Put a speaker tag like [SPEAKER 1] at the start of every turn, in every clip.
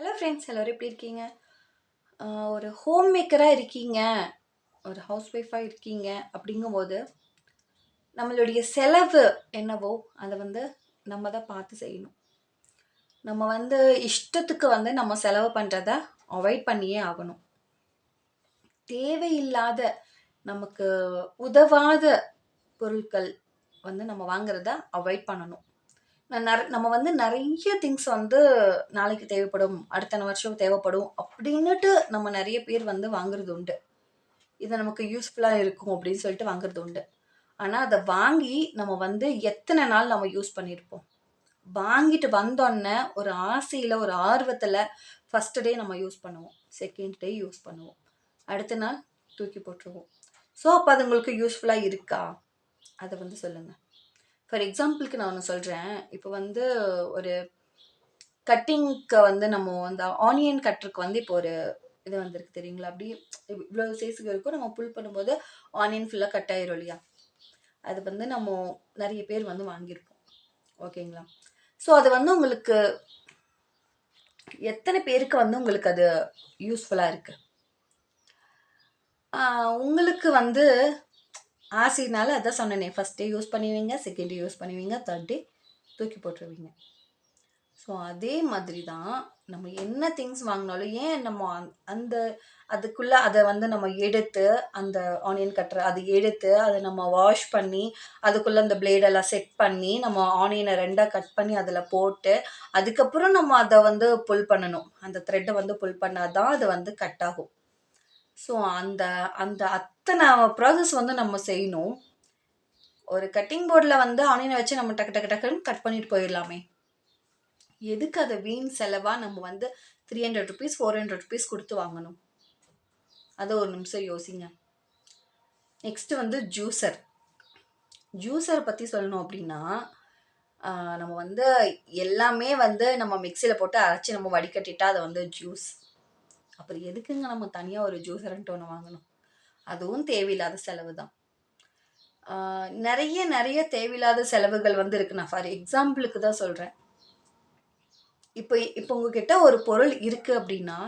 [SPEAKER 1] Hello friends எல்லோரும் எப்படி இருக்கீங்க? ஒரு ஹோம் மேக்கராக இருக்கீங்க. ஒரு ஹவுஸ் ஒய்ஃபாக இருக்கீங்க அப்படிங்கும்போது நம்மளுடைய செலவு என்னவோ அதை வந்து நம்ம தான் பார்த்து செய்யணும். நம்ம வந்து இஷ்டத்துக்கு வந்து நம்ம செலவு பண்ணுறத அவாய்ட் பண்ணியே ஆகணும். தேவையில்லாத நமக்கு உதவாத பொருட்கள் வந்து நம்ம வாங்குறத அவாய்ட் பண்ணணும். நான் நம்ம வந்து நிறைய திங்ஸ் வந்து நாளைக்கு தேவைப்படும் அடுத்த வருஷம் தேவைப்படும் அப்படின்னுட்டு நம்ம நிறைய பேர் வந்து வாங்குறது உண்டு. இது நமக்கு யூஸ்ஃபுல்லாக இருக்கும் அப்படின்னு சொல்லிட்டு வாங்குறது உண்டு. ஆனால் அதை வாங்கி நம்ம வந்து எத்தனை நாள் நம்ம யூஸ் பண்ணியிருப்போம் வாங்கிட்டு வந்தோடனே ஒரு ஆசையில் ஒரு ஆர்வத்தில் ஃபஸ்ட்டு டே நம்ம யூஸ் பண்ணுவோம். செகண்ட் டே யூஸ் பண்ணுவோம். அடுத்த நாள் தூக்கி போட்டுருவோம். ஸோ அப்போ அது உங்களுக்கு யூஸ்ஃபுல்லாக இருக்கா? அதை வந்து சொல்லுங்கள் ஃபார் எக்ஸாம்பிளுக்கு நான் ஒன்று சொல்கிறேன் இப்போ வந்து ஒரு கட்டிங்க்கு வந்து நம்ம அந்த ஆனியன் கட்டுறதுக்கு வந்து இப்போ ஒரு இது வந்திருக்கு தெரியுங்களா? அப்படி இவ்வளோ சைஸுக்கு இருக்கும். நம்ம புல் பண்ணும்போது ஆனியன் ஃபுல்லாக கட் ஆயிரும் இல்லையா? அது வந்து நம்ம நிறைய பேர் வந்து வாங்கியிருப்போம். ஓகேங்களா? ஸோ அது வந்து உங்களுக்கு எத்தனை பேருக்கு வந்து உங்களுக்கு அது யூஸ்ஃபுல்லாக இருக்குது உங்களுக்கு வந்து ஆசைனால அதான் சொன்னேனே ஃபஸ்ட் டே யூஸ் பண்ணுவீங்க செகண்ட் டே யூஸ் பண்ணுவீங்க தேர்ட் டே தூக்கி போட்டுருவீங்க. ஸோ அதே மாதிரி தான் நம்ம என்ன திங்ஸ் வாங்கினாலும் ஏன் நம்ம அந்த- அந்த அதுக்குள்ளே அதை வந்து நம்ம எடுத்து அந்த ஆனியன் கட்டுற அதை எடுத்து அதை நம்ம வாஷ் பண்ணி அதுக்குள்ளே அந்த பிளேடெல்லாம் செட் பண்ணி நம்ம ஆனியனை ரெண்டாக கட் பண்ணி அதில் போட்டு அதுக்கப்புறம் நம்ம அதை வந்து புல் பண்ணணும். அந்த த்ரெட்டை வந்து புல் பண்ணால் தான் அது வந்து கட் ஆகும். ஸோ அந்த அந்த இத்தனை ப்ராசஸ் வந்து நம்ம செய்யணும். ஒரு கட்டிங் போர்டில் வந்து ஆனியனை வச்சு நம்ம டக்கு டக்கு டக்குன்னு கட் பண்ணிட்டு போயிடலாமே. எதுக்கு அதை வீண் செலவாக நம்ம வந்து three hundred rupees four hundred rupees கொடுத்து வாங்கணும்? அதை ஒரு நிமிஷம் யோசிங்க. நெக்ஸ்ட் வந்து ஜூஸர் ஜூஸரை பற்றி சொல்லணும் அப்படின்னா நம்ம வந்து எல்லாமே வந்து நம்ம மிக்சியில் போட்டு அரைச்சி நம்ம வடிகட்டிட்டா அதை வந்து ஜூஸ் அப்புறம் எதுக்குங்க நம்ம தனியாக ஒரு ஜூஸர்ன்ட்டு ஒன்று வாங்கணும்? அதுவும் தேவையில்லாத செலவு தான். நிறைய நிறைய தேவையில்லாத செலவுகள் வந்து இருக்கு. நான் ஃபார் எக்ஸாம்பிளுக்கு தான் சொல்கிறேன் இப்போ இப்போ உங்ககிட்ட ஒரு பொருள் இருக்குது அப்படின்னா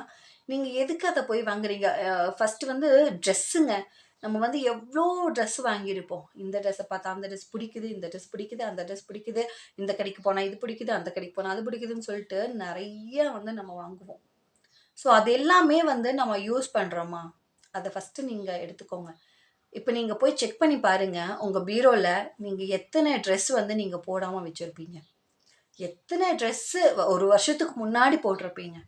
[SPEAKER 1] நீங்கள் எதுக்கு அதை போய் வாங்குறீங்க? ஃபஸ்ட்டு வந்து ட்ரெஸ்ஸுங்க நம்ம வந்து எவ்வளோ ட்ரெஸ் வாங்கியிருப்போம். இந்த ட்ரெஸ்ஸை பார்த்தா அந்த ட்ரெஸ் பிடிக்குது இந்த ட்ரெஸ் பிடிக்குது அந்த ட்ரெஸ் பிடிக்குது இந்த கடைக்கு போனால் இது பிடிக்குது அந்த கடைக்கு போனால் அது பிடிக்குதுன்னு சொல்லிட்டு நிறைய வந்து நம்ம வாங்குவோம். ஸோ அது எல்லாமே வந்து நம்ம யூஸ் பண்ணுறோமா அதை ஃபஸ்ட்டு நீங்கள் எடுத்துக்கோங்க. இப்போ நீங்கள் போய் செக் பண்ணி பாருங்கள் உங்கள் பீரோவில் நீங்கள் எத்தனை ட்ரெஸ் வந்து நீங்கள் போடாமல் வச்சுருப்பீங்க? எத்தனை ட்ரெஸ்ஸு ஒரு வருஷத்துக்கு முன்னாடி போட்டிருப்பீங்க?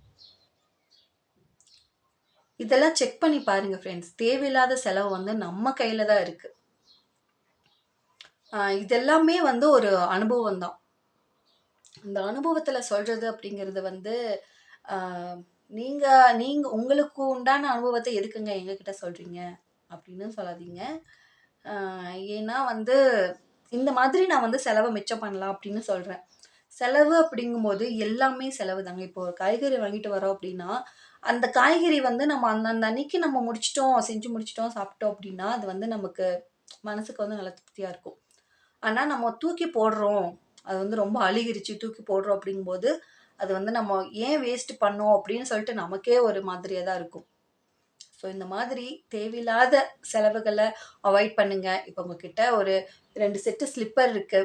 [SPEAKER 1] இதெல்லாம் செக் பண்ணி பாருங்க ஃப்ரெண்ட்ஸ் தேவையில்லாத செலவு வந்து நம்ம கையில் தான் இருக்குது இதெல்லாமே வந்து ஒரு அனுபவம் தான் இந்த அனுபவத்தில் சொல்கிறது அப்படிங்கிறது வந்து நீங்க நீங்க உங்களுக்கு உண்டான அனுபவத்தை எதுக்குங்க எங்ககிட்ட சொல்றீங்க? அப்படின்னு சொல்லாதீங்க. ஏன்னா வந்து இந்த மாதிரி நான் வந்து செலவை மிச்சம் பண்ணலாம் அப்படின்னு சொல்றேன். செலவு அப்படிங்கும்போது எல்லாமே செலவு தாங்க இப்போ ஒரு காய்கறி வாங்கிட்டு வரோம் அப்படின்னா அந்த காய்கறி வந்து நம்ம அந்தந்த அன்னைக்கு நம்ம முடிச்சிட்டோம் செஞ்சு முடிச்சிட்டோம் சாப்பிட்டோம் அப்படின்னா அது வந்து நமக்கு மனசுக்கு வந்து நல்ல திருப்தியாக இருக்கும். ஆனால் நம்ம தூக்கி போடுறோம். அது வந்து ரொம்ப அழுகிருச்சு தூக்கி போடுறோம் அப்படிங்கும்போது அது வந்து நம்ம ஏன் வேஸ்ட் பண்ணோம் அப்படின்னு சொல்லிட்டு நமக்கே ஒரு மாதிரியாக தான் இருக்கும். ஸோ இந்த மாதிரி தேவையில்லாத செலவுகளை அவாய்ட் பண்ணுங்க. இப்போ உங்ககிட்ட ஒரு ரெண்டு செட்டு ஸ்லிப்பர் இருக்கு.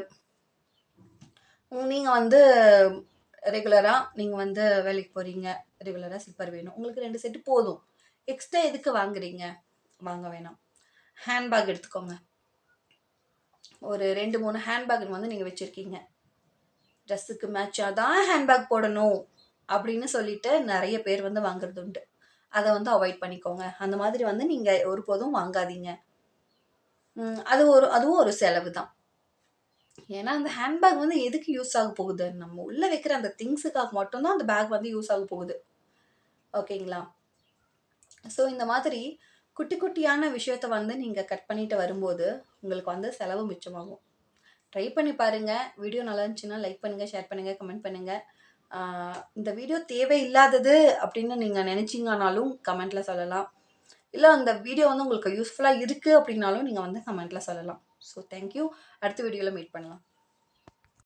[SPEAKER 1] நீங்கள் வந்து ரெகுலராக நீங்கள் வந்து வேலைக்கு போகிறீங்க ரெகுலராக ஸ்லிப்பர் வேணும். உங்களுக்கு ரெண்டு செட்டு போதும். எக்ஸ்ட்ரா எதுக்கு வாங்குறீங்க? வாங்க வேணாம். ஹேண்ட்பேக் எடுத்துக்கோங்க. ஒரு ரெண்டு மூணு ஹேண்ட்பேக் வந்து நீங்கள் வச்சுருக்கீங்க. ட்ரெஸ்ஸுக்கு மேட்சாக தான் ஹேண்ட்பேக் போடணும் அப்படின்னு சொல்லிட்டு நிறைய பேர் வந்து வாங்குறது உண்டு. அதை வந்து அவாய்ட் பண்ணிக்கோங்க. அந்த மாதிரி வந்து நீங்கள் ஒருபோதும் வாங்காதீங்க. அது ஒரு அதுவும் ஒரு செலவு தான். ஏன்னா அந்த ஹேண்ட்பேக் வந்து எதுக்கு யூஸ் ஆக போகுது? நம்ம உள்ளே வைக்கிற அந்த திங்ஸுக்காக மட்டும்தான் அந்த பேக் வந்து யூஸ் ஆக போகுது. ஓகேங்களா ஸோ இந்த மாதிரி குட்டி குட்டியான விஷயத்த வந்து நீங்கள் கட் பண்ணிட்டு வரும்போது உங்களுக்கு வந்து செலவு மிச்சமாகும். ட்ரை பண்ணி பாருங்கள் வீடியோ நல்லா இருந்துச்சுன்னா லைக் பண்ணுங்கள் ஷேர் பண்ணுங்கள் கமெண்ட் பண்ணுங்கள் இந்த வீடியோ தேவையில்லாதது அப்படின்னு நீங்கள் நினச்சிங்கனாலும் கமெண்ட்டில் சொல்லலாம். இல்லை அந்த வீடியோ வந்து உங்களுக்கு யூஸ்ஃபுல்லாக இருக்குது அப்படின்னாலும் நீங்கள் வந்து கமெண்ட்டில் சொல்லலாம். ஸோ தேங்க்யூ அடுத்த வீடியோவில் மீட் பண்ணலாம்.